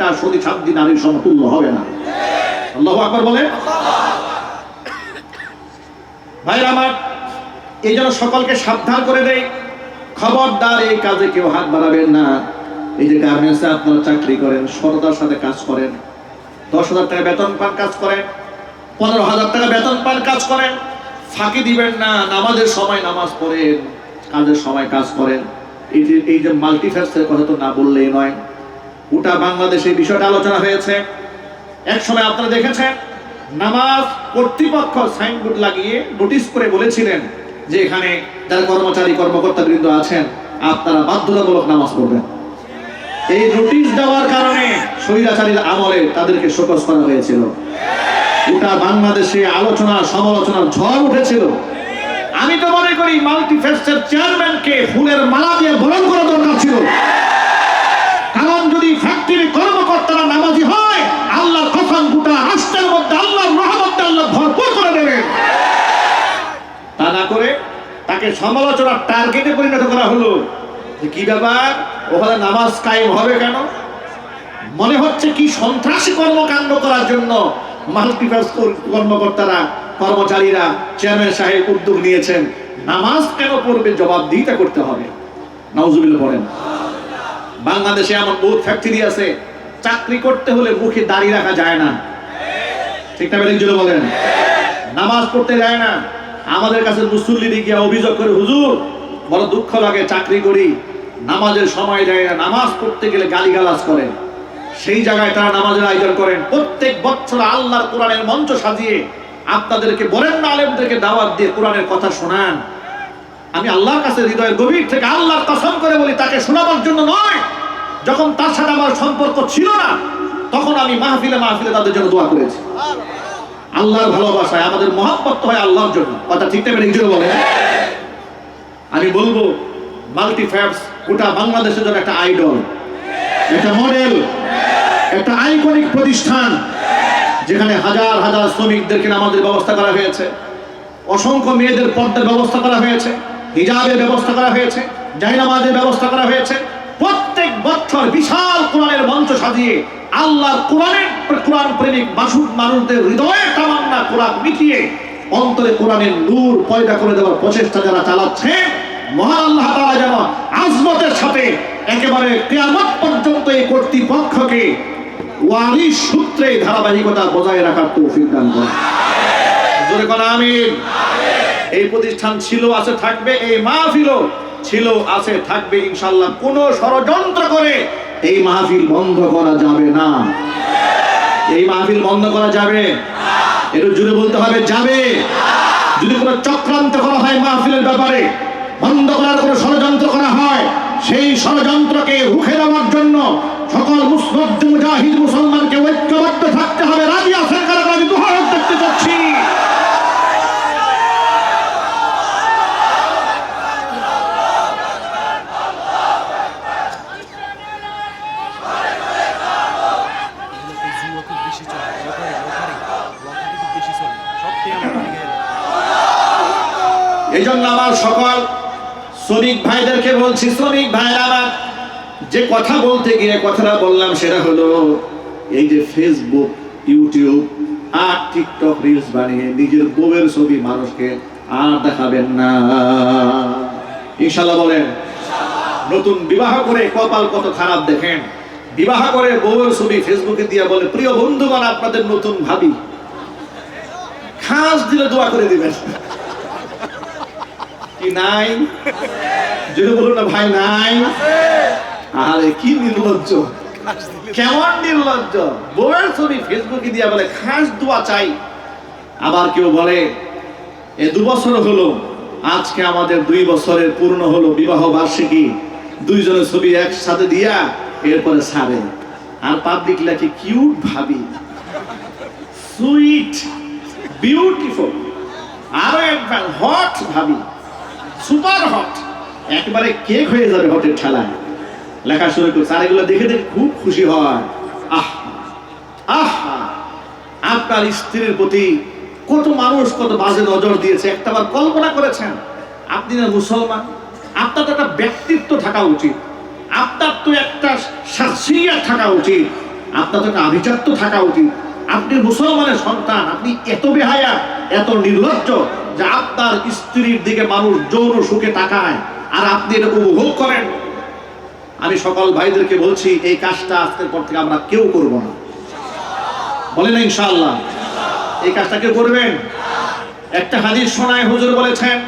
একটা সতী সাধ্যী নারীর সমতুল্য হবে না। আল্লাহ আকবর বলে। ভাইরা আমার, এই জন্য সকলকে সাবধান করে দেয় খবরদার এই কাজে কেউ হাত বাড়াবেন না। এই যে গার্মেন্টসে আপনারা চাকরি করেন সততার সাথে কাজ করেন, দশ হাজার টাকা বেতন পান কাজ করেন, পনেরো হাজার টাকা বেতন পান কাজ করেন, ফাঁকি দিবেন না, নামাজের সময় নামাজ পড়েন, কাজের সময় কাজ করেন। এই যে এই যে মাল্টিফ্যাক্সের কথা তো না বললেই নয়। গোটা বাংলাদেশে বিষয়টা আলোচনা হয়েছে। এক সময় আপনারা দেখেছেন, নামাজ কর্তৃপক্ষ সাইনবোর্ড লাগিয়ে নোটিশ করে বলেছিলেন যে এখানে যারা কর্মচারী কর্মকর্তা বৃন্দ আছেন, আপনারা বাধ্যতামূলক নামাজ পড়বেন। এই নোটিশ দেওয়ার কারণে স্বৈরাচারীর আমলে তাদেরকে শোকস করা হয়েছিল। গোটা বাংলাদেশে আলোচনা, সমালোচনার ঝড় উঠেছিল। আমি তো মনে করি, মাল্টিফেস্টের চেয়ারম্যানকে ফুলের মালা দিয়ে বরণ করা দরকার ছিল। যদি ফ্যাক্টরি কর্মকর্তারা নামাজি হয়, আল্লাহর গোটা মধ্যে আল্লাহর আল্লাহ ভরপুর করে দেবেন তা না করে তাকে সমালোচনার টার্গেটে পরিণত করা হলো। যে কি ব্যাপার? ওখানে নামাজ কায়েম হবে কেন? মনে হচ্ছে কি সন্ত্রাসী কর্মকাণ্ড করার জন্য মাল্টিভার্স কর্মকর্তারা, কর্মচারীরা চেয়ারম্যান সাহেব উদ্যোগ নিয়েছেন। নামাজ কেন পড়বে? জবাবদিহিতা করতে হবে। নাউজুবিল্লাহ পড়েন বাংলাদেশে এমন বহুত ফ্যাক্টরি আছে, চাকরি করতে হলে মুখে দাড়ি রাখা যায় না। ঠিক না বেরিং জুড়ে বলেন? নামাজ পড়তে যায় না। আমাদের কাছে মুসল্লিদি গিয়ে অভিযোগ করে, হুজুর, বড় দুঃখ লাগে চাকরি করি, নামাজের সময় দেয় না, নামাজ পড়তে গেলে গালিগালাজ করে। সেই জায়গায় তারা নামাজের আয়োজন করেন। প্রত্যেক বছর আল্লাহর কোরআনের মঞ্চ সাজিয়ে আপনাদেরকে, বরেণ্য আলেমদেরকে দাওয়াত দিয়ে কোরআনের কথা শোনান। আমি আল্লাহর কাছে হৃদয়ের গভীর থেকে আল্লাহর কসম করে বলি, তাকে শোনাবার জন্য নয়। যখন তার সাথে আমার সম্পর্ক ছিল না, তখন আমি মাহফিলে মাহফিলে তাদের জন্য দোয়া করেছি। আল্লাহর ভালোবাসায় আমাদের মহাব্বত হয় আল্লাহর জন্য। কথা ঠিক টাইমে নিজেও বলে আমি বলব মাল্টি ফ্যাপস গোটা বাংলাদেশের জন্য একটা আইডল একটা মডেল একটা আইকনিক প্রতিষ্ঠান, যেখানে হাজার হাজার শ্রমিকদেরকে আমাদের ব্যবস্থা করা হয়েছে, অসংখ্য মেয়েদের পর্দার ব্যবস্থা করা হয়েছে। হিজাবের ব্যবস্থা করা হয়েছে জাইনামাজের ব্যবস্থা করা হয়েছে। প্রত্যেক বছর বিশাল কোরআনের মঞ্চ সাজিয়ে আল্লাহ কোরআনের কোরআন প্রেমিক মাসুক মানুষদের হৃদয়ে তামান্না, কোরআন মিটিয়ে অন্তরে কোরআনের নূর পয়দা করে দেওয়ার প্রচেষ্টা যারা চালাচ্ছে, মহান আল্লাহ তাআলা যেন আজমতের সাথে একেবারে কিয়ামত পর্যন্ত এই কর্তৃপক্ষকে ওয়ারিশ সূত্রে ধারাবাহিকতা বজায় রাখার তৌফিক দান করেন। জোরে আমিন। এই প্রতিষ্ঠান ছিল, আছে, থাকবে, এই মাহফিলও ছিল, আছে, থাকবে ইনশাল্লাহ কোন ষড়যন্ত্র করে এই মাহফিল বন্ধ করা যাবে না। এই মাহফিল বন্ধ করা যাবে? একটু জুড়ে বলতে হবে, যাবে। যদি কোনো চক্রান্ত করা হয় মাহফিলের ব্যাপারে, বন্ধ করার কোনো ষড়যন্ত্র করা হয়, সেই ষড়যন্ত্রকে রুখে দেওয়ার জন্য সকল মুসলিম মুজাহিদ এই জন্য আমার সকল শ্রমিক ভাইদেরকে বলছি, শ্রমিক ভাইরা আমার যে কথা বলতে গিয়ে কথাটা বললাম সেটা হলো, এই যে ফেসবুক ইউটিউব আর টিকটক রিলস বানিয়ে নিজের বউয়ের ছবি মানুষকে আর দেখাবেন না। ইনশাল্লাহ বলেন, নতুন বিবাহ করে কপাল কত খারাপ দেখেন। বিবাহ করে বউয়ের ছবি ফেসবুকে দিয়ে বলে, প্রিয় বন্ধুগণ, আপনাদের নতুন ভাবি। খাস দিলে দোয়া করে দিবেন। কি নাই যদি বলুন না ভাই, নাই। আরে, কি নির্লজ্জ। কেমন নির্লজ্জ। বউয়ের ছবি ফেসবুকে দিয়া বলে, খাস দোয়া চাই। আবার কেউ বলে, এ দু বছর হলো, আজকে আমাদের দুই বছরের পূর্ণ হলো বিবাহ বার্ষিকী। দুইজনের ছবি একসাথে দিয়া এরপরে সারে। আর পাবলিক লেখে, কিউট ভাবি। সুইট বিউটিফুল আরও একবার হট ভাবি। Super hot. একবারে কেক হয়ে যাবে হটের ঠেলায়। লেখা শুরু করছে আর এগুলো দেখে দেখে খুব খুশি হয়। আহ আহ, আপনার স্ত্রীর প্রতি কত মানুষ কত বাজে নজর দিয়েছে, একটাবার কল্পনা করেছেন? আপনি না মুসলমান? আপনার তো একটা ব্যক্তিত্ব থাকা উচিত। আপনার তো একটা শাসিয়া থাকা উচিত। আপনার তো একটা আভিজাত্য থাকা উচিত। আপনি মুসলমানের সন্তান, আপনি এত বেহায়া, এত নির্লজ্জ। যে আপনার স্ত্রীর দিকে মানুষ যৌন সুখে তাকায়, আর আপনি এটা উপভোগ করেন। আমি সকল ভাইদেরকে বলছি, এই কাজটা আজকের পর থেকে আমরা কেউ করব না। বলেন ইনশাআল্লাহ। এই কাজটা কেউ করবেন? একটা হাদিস শোনায় হুজুর বলেছেন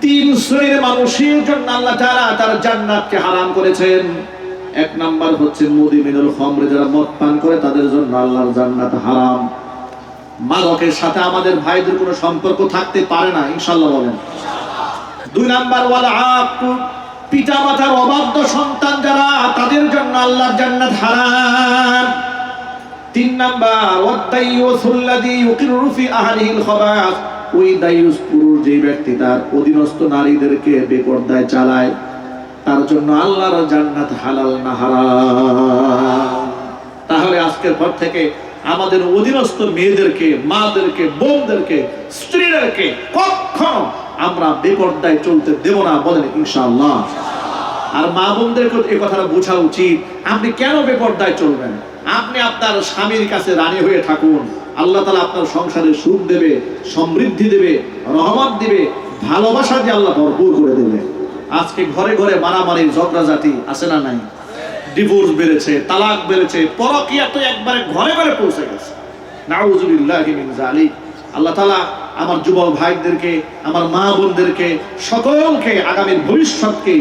তিন শ্রেণির মানুষের জন্য আল্লাহ তারা তার জান্নাতকে হারাম করেছেন। এক নাম্বার হচ্ছে মুদিমিনুল খামর যারা মদ পান করে, তাদের জন্য আল্লাহর জান্নাত হারাম। মাদকের সাথে আমাদের ভাইদের কোনো সম্পর্ক থাকতে পারে না, ইনশাআল্লাহ বলেন। দুই নাম্বার, ওয়াল পিতা মাতার অবাধ্য সন্তান যারা, তাদের জন্য আল্লাহর জান্নাত হারাম। তিন নাম্বার ওয়াদাইয়ুসুল্লাযী ইউকিরু ফি আহলিহিল খাবাস, ওই দায়ুস পুরুষ যে ব্যক্তি তার অধীনস্থ নারীদেরকে বেপর্দায় চালায় তার জন্য আল্লাহর জান্নাত হালাল না তাহলে আজকের পর থেকে আমাদের অধীনস্থ মেয়েদেরকে, মাদেরকে, বোনদেরকে, স্ত্রীদেরকে কখনো আমরা বেপর্দায় চলতে দেব না বলেন ইনশাআল্লাহ। আর মা বোনদেরকে এই কথাটা বোঝা উচিত। আপনি কেন বেপর্দায় চলবেন? আপনি আপনার স্বামীর কাছে রানী হয়ে থাকুন। আল্লাহ তালা আপনার সংসারে সুখ দেবে, সমৃদ্ধি দেবে, রহমত দেবে, ভালোবাসা দিয়ে আল্লাহ ভরপুর করে দেবে। আজকে ঘরে ঘরে মারামারি, ঝগড়াঝাটি আছে না নাই? ডিভোর্স বেড়েছে, তালাক বেড়েছে, পরকিয়া তো একবারে ঘরে ঘরে পৌঁছে গেছে। আল্লাহ তালা আমার যুবক ভাইদেরকে, আমার মা বোনদেরকে সকলকে আগামীর ভবিষ্যৎকে